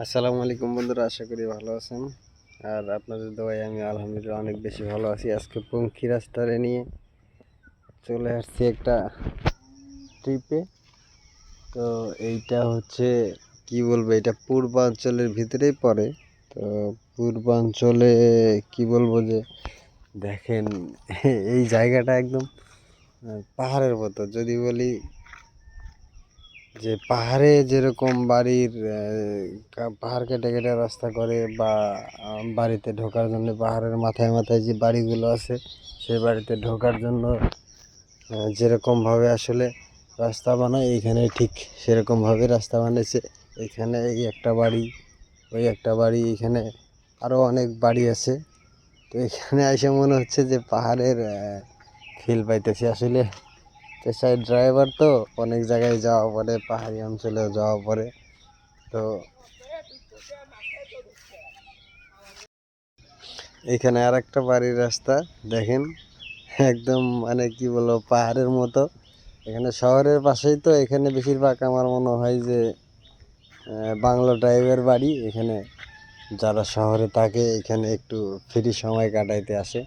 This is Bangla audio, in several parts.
আসসালামু আলাইকুম বন্ধুরা, আশা করি ভালো আছেন। আর আপনাদের দোয়ায় আমি আলহামদুলিল্লাহ অনেক বেশি ভালো আছি। আজকে পঙ্খী রাস্তারে নিয়ে চলে আসছি একটা ট্রিপে তো এইটা হচ্ছে, কি বলব, এটা পূর্বাঞ্চলের ভিতরেই পড়ে। তো পূর্বাঞ্চলে কি বলব যে, দেখেন, এই জায়গাটা একদম পাহাড়ের মতো। যদি বলি যে পাহাড়ে যেরকম বাড়ির পাহাড় কেটে কেটে রাস্তা করে বা বাড়িতে ঢোকার জন্য পাহাড়ের মাথায় মাথায় যে বাড়িগুলো আছে, সেই বাড়িতে ঢোকার জন্য যেরকমভাবে আসলে রাস্তা বানায় এইখানে ঠিক সেরকমভাবে রাস্তা বানিয়েছে। এখানে এই একটা বাড়ি, ওই একটা বাড়ি, এখানে আরও অনেক বাড়ি আছে। তো এখানে এসে মনে হচ্ছে যে পাহাড়ের ফিল পাইতেছি। আসলে পেশায় ড্রাইভার তো অনেক জায়গায় যাওয়া পড়ে পাহাড়ি অঞ্চলেও যাওয়া পড়ে তো এখানে আর একটা বাড়ির রাস্তা, দেখেন। একদম মানে কি বলব, পাহাড়ের মতো। এখানে শহরের পাশেই তো এখানে বেশিরভাগ আমার মনে হয় যে বাংলা টাইপের বাড়ি। এখানে যারা শহরে থাকে, এখানে একটু ফ্রি সময় কাটাইতে আসে।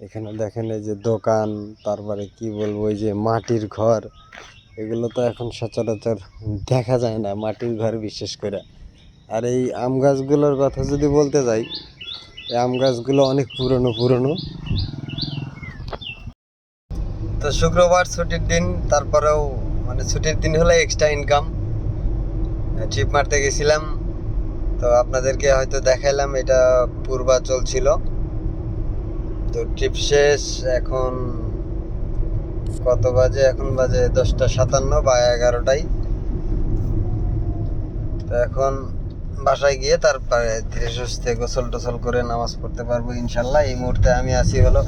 এখানে দেখেন এই যে দোকান, তারপরে কি বলব ওই যে মাটির ঘর, এগুলো তো এখন সচরাচর দেখা যায় না মাটির ঘর বিশেষ করে। আর এই আম গাছগুলোর কথা যদি বলতে যাই, এই আম গাছগুলো অনেক পুরনো পুরনো। তো শুক্রবার ছুটির দিন, তারপরেও মানে ছুটির দিন হলে এক্সট্রা ইনকাম ট্রিপ মারতে গেছিলাম। তো আপনাদেরকে হয়তো দেখাইলাম, এটা পূর্বাচল ছিল। তো ট্রিপ শেষ, এখন কত বাজে? এখন বাজে দশটা সাতান্ন বা এগারোটাই তো এখন বাসায় গিয়ে তারপরে ধীরে সুস্থে গোসল টোসল করে নামাজ পড়তে পারব ইনশাল্লাহ। এই মুহূর্তে আমি আছি হলো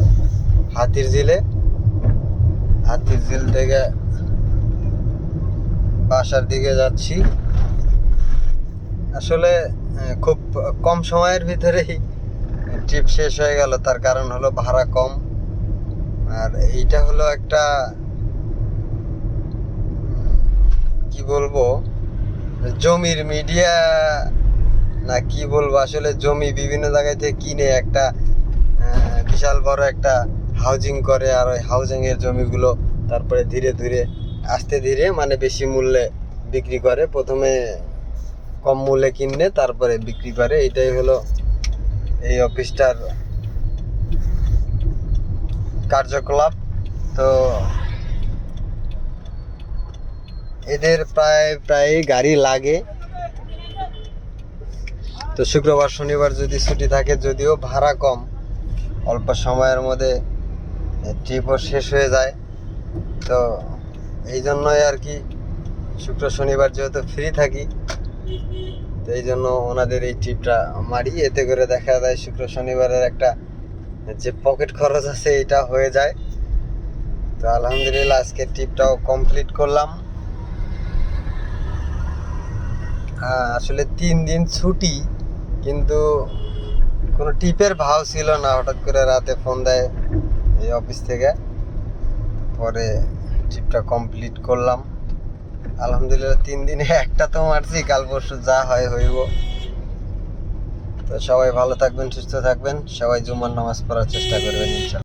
হাতির ঝিলে। হাতির ঝিল থেকে বাসার দিকে যাচ্ছি। আসলে খুব কম সময়ের ভিতরেই ট্রিপ শেষ হয়ে গেল, তার কারণ হলো ভাড়া কম। আর এইটা হলো একটা কি বলব? জমির মিডিয়া না কি বলব, আসলে জমি বিভিন্ন জায়গায় থেকে কিনে একটা বিশাল বড় একটা হাউজিং করে, আর ওই হাউজিং এর জমিগুলো তারপরে ধীরে ধীরে, আস্তে ধীরে মানে বেশি মূল্যে বিক্রি করে। প্রথমে কম মূল্যে কিনে, তারপরে বিক্রি করে। এটাই হলো এই অফিসটার কার্যকলাপ। তো এদের প্রায় প্রায় গাড়ি লাগে। তো শুক্রবার, শনিবার যদি ছুটি থাকে, যদিও ভাড়া কম, অল্প সময়ের মধ্যে ট্রিপও শেষ হয়ে যায়। তো এই জন্যই আর কি শুক্র, শনিবার যেহেতু ফ্রি থাকি তো এই জন্য ওনাদের এই ট্রিপটা মারি এতে করে দেখা যায় শুক্র শনিবারের একটা যে পকেট খরচ আছে, এটা হয়ে যায়। তো আলহামদুলিল্লাহ, আজকে ট্রিপটাও কমপ্লিট করলাম। আসলে তিন দিন ছুটি, কিন্তু কোনো টিপের ভাও ছিল না। হঠাৎ করে রাতে ফোন দেয় এই অফিস থেকে। পরে ট্রিপটা কমপ্লিট করলাম। আলহামদুলিল্লাহ, তিন দিনে একটা তো মারছি, কাল পরশু যা হয় হইব। তো সবাই ভালো থাকবেন, সুস্থ থাকবেন। সবাই জুমার নামাজ পড়ার চেষ্টা করবেন ইনশাল্লাহ